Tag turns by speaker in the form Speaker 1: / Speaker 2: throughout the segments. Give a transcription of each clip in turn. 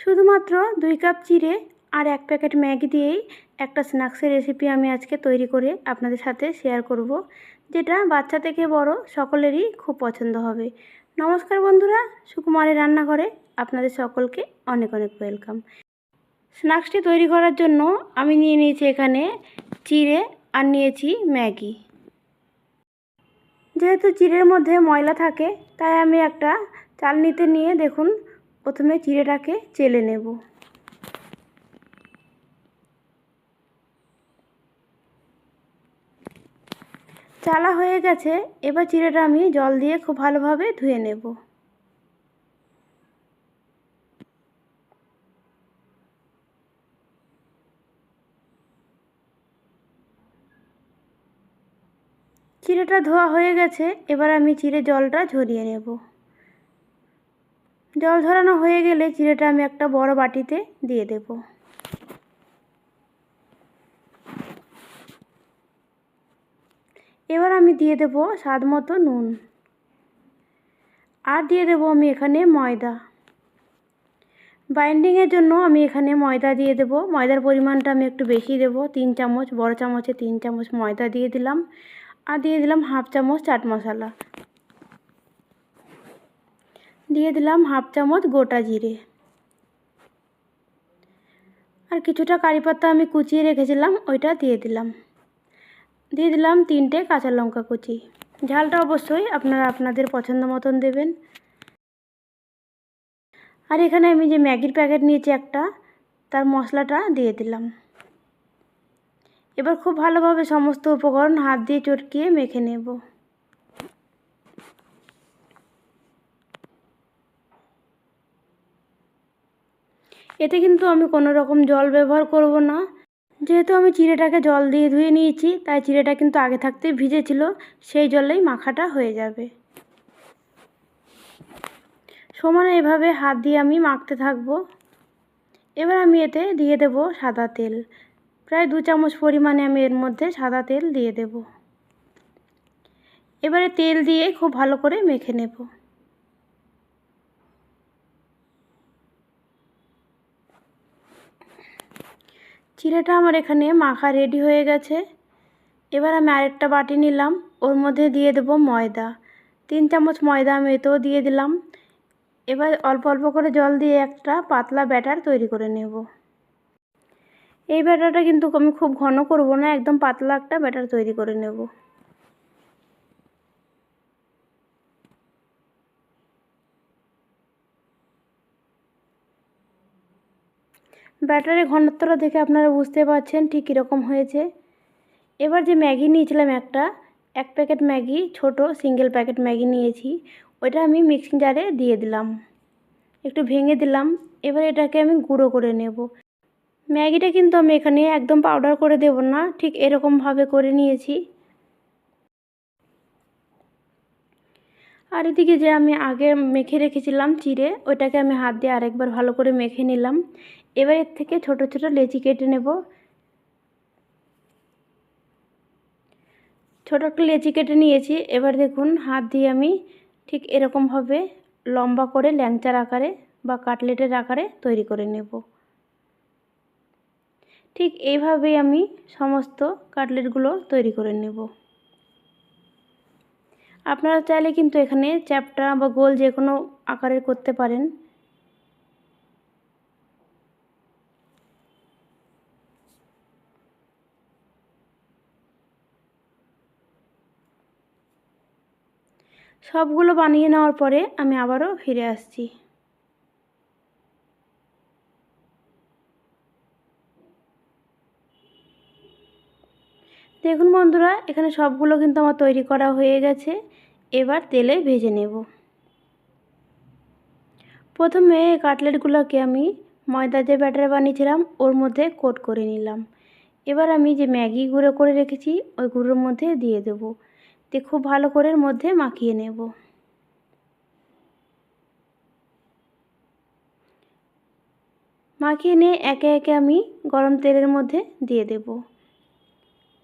Speaker 1: শুধুমাত্র দুই কাপ চিড়ে আর এক প্যাকেট ম্যাগি দিয়েই একটা স্ন্যাক্সের রেসিপি আমি আজকে তৈরি করে আপনাদের সাথে শেয়ার করব, যেটা বাচ্চা থেকে বড় সকলেরই খুব পছন্দ হবে। নমস্কার বন্ধুরা, সুকুমারের রান্নাঘরে আপনাদের সকলকে অনেক অনেক ওয়েলকাম। স্ন্যাক্সটি তৈরি করার জন্য আমি নিয়ে নিয়েছি এখানে চিড়ে আর নিয়েছি ম্যাগি। যেহেতু চিড়ের মধ্যে ময়লা থাকে, তাই আমি একটা চালনিতে নিয়ে দেখুন প্রথমে চিড়েটাকে চেলে নেব। চালা হয়ে গেছে, এবার চিড়েটা আমি জল দিয়ে খুব ভালোভাবে ধুয়ে নেব। চিড়েটা ধোয়া হয়ে গেছে, এবার আমি চিড়ে জলটা ঝরিয়ে নেব। জল ঝরানো হয়ে গেলে চিড়েটা আমি একটা বড় বাটিতে দিয়ে দেব। এবার আমি দিয়ে দেব স্বাদ মতো নুন। আর দিয়ে দেব আমি এখানে ময়দা। বাইন্ডিংয়ের জন্য আমি এখানে ময়দা দিয়ে দেব। ময়দার পরিমাণটা আমি একটু বেশি দেব। তিন চামচ, বড় চামচে তিন চামচ ময়দা দিয়ে দিলাম। আর দিয়ে দিলাম হাফ চামচ চাট মশলা। দিয়ে দিলাম হাফ চামচ গোটা জিরে। আর কিছুটা কারি পাতা আমি কুচিয়ে রেখেছিলাম, ওইটা দিয়ে দিলাম। দিয়ে দিলাম তিনটে কাঁচা লঙ্কা কুচি। ঝালটা অবশ্যই আপনারা আপনাদের পছন্দ মতন দেবেন। আর এখানে আমি যে ম্যাগির প্যাকেট নিয়েছি একটা, তার মশলাটা দিয়ে দিলাম। এবার খুব ভালোভাবে সমস্ত উপকরণ হাত দিয়ে চটকিয়ে মেখে নেব। এতে কিন্তু আমি কোনো রকম জল ব্যবহার করব না। যেহেতু আমি চিড়েটাকে জল দিয়ে ধুয়ে নিয়েছি, তাই চিড়েটা কিন্তু আগে থাকতে ভিজেছিল, সেই জলেই মাখাটা হয়ে যাবে। সমানে এভাবে হাত দিয়ে আমি মাখতে থাকব। এবার আমি এতে দিয়ে দেব সাদা তেল। প্রায় দু চামচ পরিমাণে আমি এর মধ্যে সাদা তেল দিয়ে দেব। এবারে তেল দিয়ে খুব ভালো করে মেখে নেব। চিড়েটা আমার এখানে মাখা রেডি হয়ে গেছে। এবার আমি আরেকটা বাটি নিলাম। ওর মধ্যে দিয়ে দেব ময়দা। তিন চামচ ময়দা আমি এতেও দিয়ে দিলাম। এবার অল্প অল্প করে জল দিয়ে একটা পাতলা ব্যাটার তৈরি করে নেব। এই ব্যাটারটা কিন্তু আমি খুব ঘন করব না, একদম পাতলা একটা ব্যাটার তৈরি করে নেব। ব্যাটারের ঘনত্বটা দেখে আপনারা বুঝতে পারছেন ঠিক কীরকম হয়েছে। এবার যে ম্যাগি নিয়েছিলাম একটা, এক প্যাকেট ম্যাগি, ছোট সিঙ্গেল প্যাকেট ম্যাগি নিয়েছি, ওইটা আমি মিক্সিং জারে দিয়ে দিলাম। একটু ভেঙে দিলাম, এবার এটাকে আমি গুঁড়ো করে নেব। ম্যাগিটা কিন্তু আমি এখানে একদম পাউডার করে দেব না, ঠিক এরকমভাবে করে নিয়েছি। আর এদিকে যে আমি আগে মেখে রেখেছিলাম চিড়ে, ওইটাকে আমি হাত দিয়ে আরেকবার ভালো করে মেখে নিলাম। এবার এর থেকে ছোট ছোট লেচি কেটে নেব। ছোট একটা লেচি কেটে নিয়েছি। এবার দেখুন, হাত দিয়ে আমি ঠিক এরকমভাবে লম্বা করে ল্যাংচার আকারে বা কাটলেটের আকারে তৈরি করে নেব। ঠিক এইভাবেই আমি সমস্ত কাটলেটগুলো তৈরি করে নেব। আপনারা চাইলে কিন্তু এখানে চ্যাপটা বা গোল যে কোনো আকারের করতে পারেন। সবগুলো বানিয়ে নেওয়ার পরে আমি আবারও ফিরে আসছি। দেখুন বন্ধুরা, এখানে সবগুলো কিন্তু আমার তৈরি করা হয়ে গেছে। এবার তেলে ভেজে নেব। প্রথমে কাটলেটগুলোকে আমি ময়দা যে ব্যাটারে বানিয়েছিলাম, ওর মধ্যে কোট করে নিলাম। এবার আমি যে ম্যাগি গুঁড়ো করে রেখেছি, ওই গুঁড়োর মধ্যে দিয়ে দেবো। দিয়ে খুব ভালো করে মধ্যে মাখিয়ে নেব। মাখিয়ে নিয়ে একে একে আমি গরম তেলের মধ্যে দিয়ে দেব।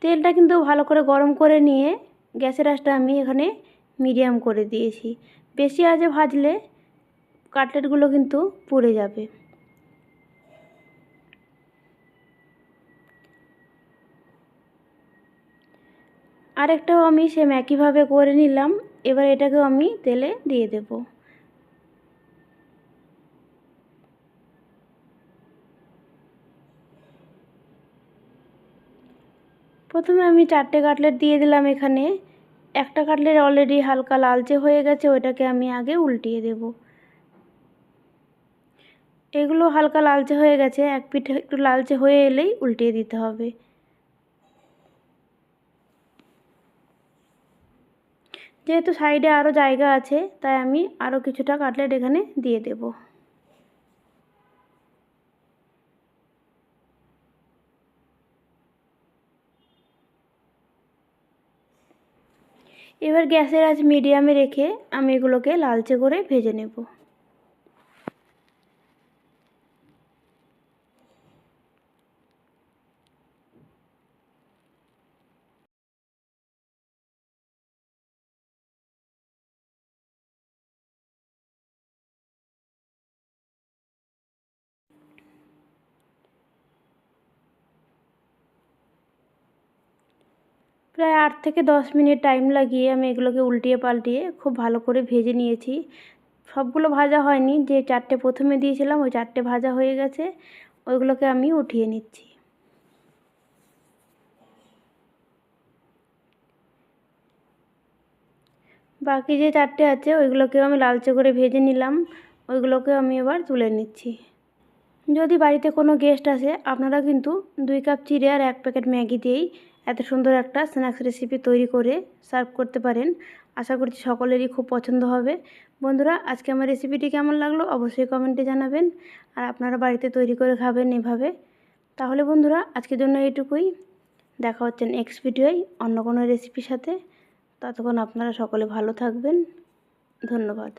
Speaker 1: তেলটা কিন্তু ভালো করে গরম করে নিয়ে গ্যাসের আঁচটা আমি এখানে মিডিয়াম করে দিয়েছি। বেশি আজে ভাজলে কাটলেটগুলো কিন্তু পুড়ে যাবে। আরেকটাও আমি সেম একইভাবে করে নিলাম। এবার এটাকেও আমি তেলে দিয়ে দেবো। প্রথমে আমি চারটে কাটলেট দিয়ে দিলাম এখানে। একটা কাটলেট অলরেডি হালকা লালচে হয়ে গেছে, ওইটাকে আমি আগে উল্টিয়ে দেব। এগুলো হালকা লালচে হয়ে গেছে, এক পিঠে একটু লালচে হয়ে এলেই উল্টিয়ে দিতে হবে। যেহেতু সাইডে আরও জায়গা আছে, তাই আমি আরও কিছুটা কাটলেট এখানে দিয়ে দেব। এবার গ্যাসের আজ মিডিয়ামে রেখে আমি এগুলোকে লালচে করে ভেজে নেব। প্রায় আট থেকে দশ মিনিট টাইম লাগিয়ে আমি এগুলোকে উল্টিয়ে পাল্টিয়ে খুব ভালো করে ভেজে নিয়েছি। সবগুলো ভাজা হয়নি, যে চারটে প্রথমে দিয়েছিলাম, ওই চারটে ভাজা হয়ে গেছে, ওইগুলোকে আমি উঠিয়ে নিচ্ছি। বাকি যে চারটে আছে, ওইগুলোকেও আমি লালচে করে ভেজে নিলাম, ওইগুলোকেও আমি এবার তুলে নিচ্ছি। যদি বাড়িতে কোনো গেস্ট আসে, আপনারা কিন্তু দুই কাপ চিড়ে আর এক প্যাকেট ম্যাগি দিয়েই এত সুন্দর একটা স্ন্যাক্স রেসিপি তৈরি করে সার্ভ করতে পারেন। আশা করছি সকলেরই খুব পছন্দ হবে। বন্ধুরা, আজকে আমার রেসিপিটি কেমন লাগল অবশ্যই কমেন্টে জানাবেন। আর আপনারা বাড়িতে তৈরি করে খাবেন এভাবে। তাহলে বন্ধুরা, আজকের জন্য এইটুকুই। দেখা হচ্ছে নেক্সট ভিডিওয় অন্য কোনো রেসিপির সাথে। ততক্ষণ আপনারা সকলে ভালো থাকবেন। ধন্যবাদ।